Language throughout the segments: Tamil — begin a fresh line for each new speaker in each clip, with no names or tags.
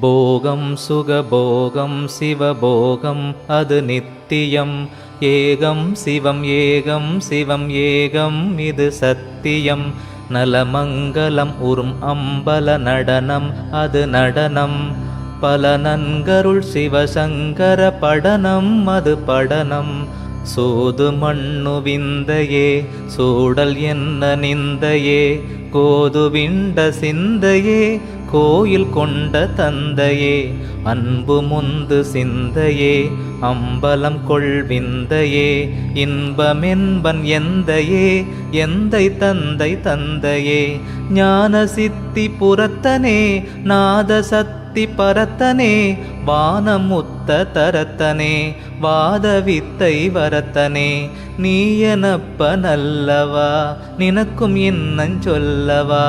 போகம் சுகபோகம் சிவபோகம் அது நித்தியம். ஏகம் சிவம் ஏகம் சிவம் ஏகம் இது சத்தியம். நலமங்கலம் உறும் அம்பல நடனம் அது நடனம். பல நன்கருள் சிவசங்கர படனம் அது படனம். சூது மண்ணு விந்தையே சூடல் என்ன நிந்தையே கோது விண்ட சிந்தையே கோயில் கொண்ட தந்தையே அன்பு முந்து சிந்தையே அம்பலம் கொள்விந்தையே இன்பமென்பன் எந்தையே எந்தை தந்தை தந்தையே ஞான சித்தி புறத்தனே நாத சக்தி பரத்தனே வானமுத்த தரத்தனே வாதவித்தை வரத்தனே நீயனப்ப நல்லவா நினக்கும் என்னஞ் சொல்லவா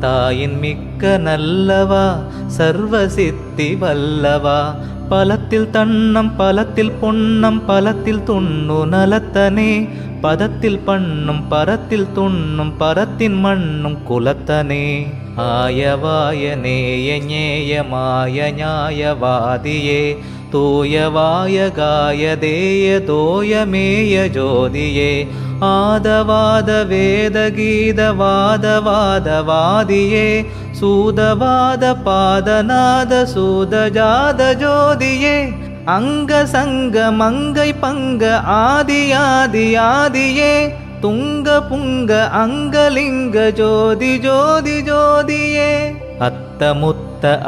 தாயின் மிக்க மிக்க நல்லவா? சர்வ சித்தி வல்லவா? பலத்தில் தன்னம் பலத்தில் பொன்னம் பலத்தில் துண்ணு நலத்தனே. பதத்தில் பண்ணும் பரத்தில் துண்ணும் பரத்தின் மண்ணும் குலத்தனே. ஆயவாய நேய ஞேயமாய நியாயவாதியே தூயவாய காய தேய தோயமேய ஜோதியே. ஆதவாத வேத கீதவாத வாதவாதியே சூதவாத பாதநாத சூதஜாத ஜோதியே அங்க சங்க மங்கை பங்க ஆதி ஆதி ஆதியே துங்க புங்க அங்கலிங்க ஜோதி ஜோதி ஜோதியே. அத்தமுத்த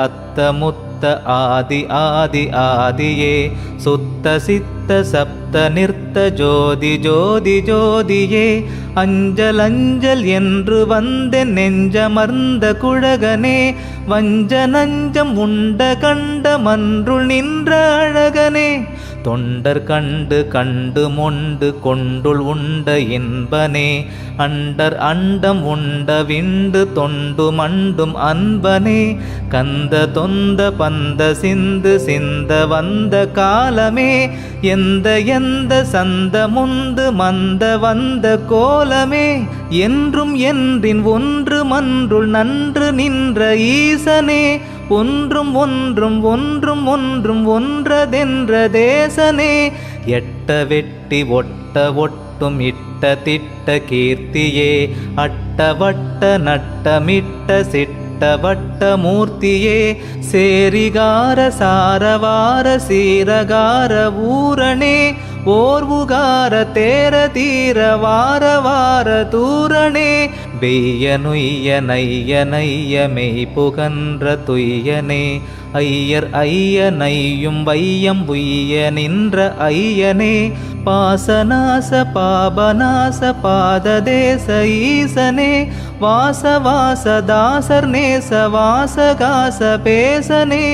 அத்தமுத்த ஆதி ஆதி ஆதியே. சுத்த சித்த சப்த நிறுத்த ஜோதி ஜோதி ஜோதியே. அஞ்சல் அஞ்சல் என்று வந்த நெஞ்சமர்ந்த குழகனே. வஞ்ச நஞ்சம் உண்ட கண்ட மன்றுள் நின்ற அழகனே. தொண்டர் கண்டு கண்டு மொண்டு கொண்டுள் உண்ட இன்பனே. அண்டர் அண்டம் உண்ட விண்டு தொண்டு மண்டும் அன்பனே. கந்த தொந்த வந்த சிந்து சிந்த வந்த காலமே எந்த எந்த சந்த முந்து மந்த வந்த கோலமே என்றும் என்றின் ஒன்று மன்றுள் நன்று நின்ற ஈசனே ஒன்றும் ஒன்றும் ஒன்றும் ஒன்றும் ஒன்றதென்ற தேசனே. எட்ட வெட்டி ஒட்ட ஒட்டும் இட்ட திட்ட கீர்த்தியே அட்டவட்ட நட்டமிட்ட சிட்ட மூர்த்தியே சேரிகார சாரவார சீரகார ஊரணே ஓர்வுகார தேர தீர வார வார தூரணே வெய்ய நைய நைய மெய் புகன்ற துய்யனே ஐயர் ஐய நையும் வையம் உய்ய நின்ற ஐயனே பாசநாச பாபநாச பாததேச ஈசனே வாச வாச தாசர் நேச வாச காச பேசனே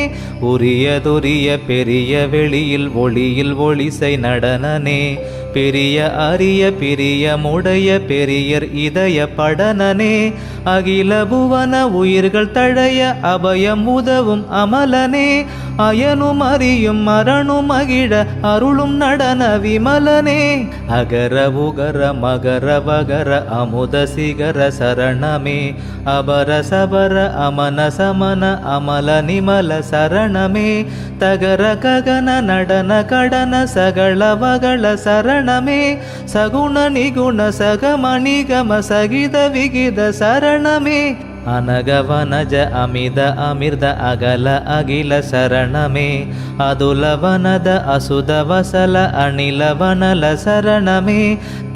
உரியதுரிய பெரிய வெளியில் ஒளியில் ஒளிசை நடனனே பெரிய அரிய பிரியமுடைய பெரியர் இதய படனனே. அகில புவன உயிர்கள் தழைய அபயம் உதவும் அமலனே. அயனும் அறியும் மரணும் மகிழ அருளும் நடன விமலனே. அகர உகர மகர வகர அமுத சிகர சரணமே. அபர சபர அமன சமன அமல நிமல சரணமே. தகர ககன நடன கடன சகள வகள சரணமே. சகுண நிகுண சகமணிகம சகித விகித சரணமே. ಅನಗವನಜ ಅಮಿದ ಅಮಿರ್ದ ಅಗಲ ಅಗಿಲ ಶರಣಮೇ ಅದುಲವನದ ಅಸುದ ವಸಲ ಅಣಿಲವನಲ ಶರಣಮೇ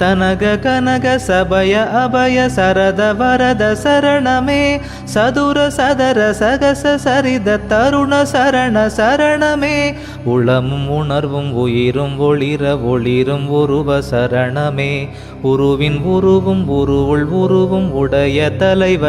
ತನಗ ಕನಗ ಸಭಯ ಅಭಯ ಸರದ ವರದ ಶರಣಮೇ ಸದುರ ಸದರ ಸಗಸ சரித தருண சரண சரணமே உளமும் உணர்வும் உயிரும் ஒளிர ஒளிரும் உருவ சரணமே உருவின் உருவும் உருவுள் உருவும் உடைய தலைவ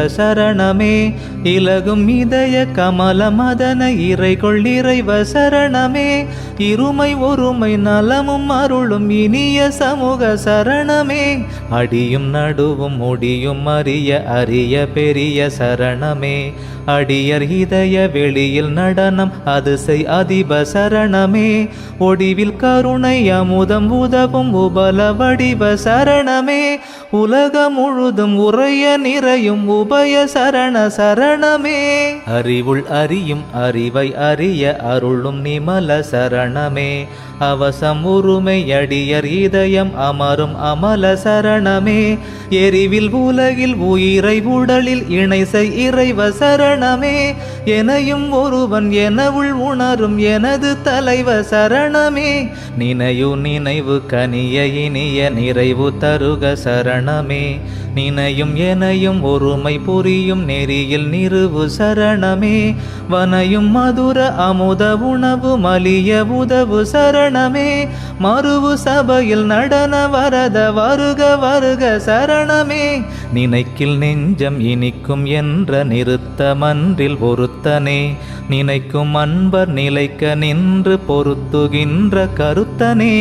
சரணமே. இலகும் இதய கமல மதன இறைகொள் இறைவ சரணமே. இருமை ஒருமை நலமும் அருளும் இனிய சமூக சரணமே. அடியும் நடுவும் முடியும் அறிய அரிய பெரிய சரணமே. அடியர் இதய வெளியில் நடனம் அதிசை அதிப சரணமே. ஒடிவில் கருணை அமுதம் உதவும் உபல வடிவ சரணமே. உலகம் முழுதும் உறைய நிறையும் உபய சரண சரணமே. அறிவுள் அறியும் அறிவை அறிய அருளும் நிமல சரணமே. அவசம் உருமை அடியர் இதயம் அமரும் அமல சரணமே. எரிவில் உலகில் உயிரை உடலில் இணைசை இறைவ சரணமே. எனையும் ஒருவன் எனவுள் உணரும் எனது தலைவ சரணமே. நினையு நினைவு கனிய இனிய நிறைவு தருக சரணமே. நினையும் எனையும் ஒருமை புரியும் நெறியில் நிறுவு சரணமே. வனையும் மதுர அமுத உணவு மலிய உதவு சரணமே. மறுவு சபையில் நடன வரத வருக வருக சரணமே. நினைக்கில் நெஞ்சம் இனிக்கும் என்ற நிறுத்த மன்றில் ஒருத்தனே. நினைக்கும் அன்பர் நிலைக்க நின்று பொருத்துகின்ற கருத்தனே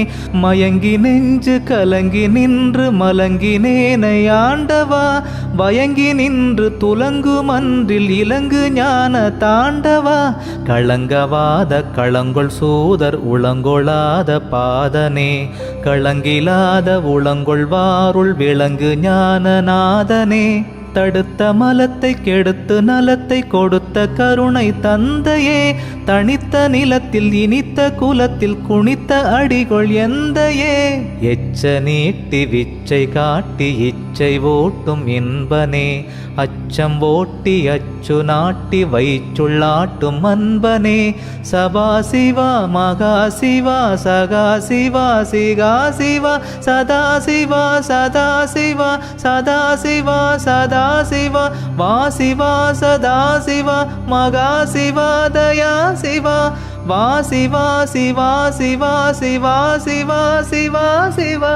மயங்கி நெஞ்சு கலங்கி நின்று மலங்கினேனை ஆண்டவா பயங்கி நின்று துலங்கு மன்றில் இலங்கு ஞான தாண்டவா களங்கவாத களங்கொள் சூதர் உளங்கொளாத பாதனே களங்கிலாத உளங்கொள்வாருள் விளங்கு ஞானநாதனே. தடுத்த மலத்தை கெடுத்து நலத்தை கொடுத்த கருணை தந்தையே தனித்த நிலத்தில் இனித்த குலத்தில் குனித்த அடிகொள் எந்தையே. எச்ச நீட்டி விச்சை காட்டி இச்ச இச்சை ஓட்டும் இன்பனே அச்சம் ஓட்டி அச்சு நாட்டி வைச்சுள்ளாட்டும் அன்பனே. சபா சிவா மகா சிவா சகா சிவா சிகா சிவா சதா சிவா சதா சிவா சதா சிவா சதா சிவா வா சிவா சதா சிவா மகா சிவா தயா சிவா வா சிவா சிவா சிவா சிவா சிவா சிவா சிவா.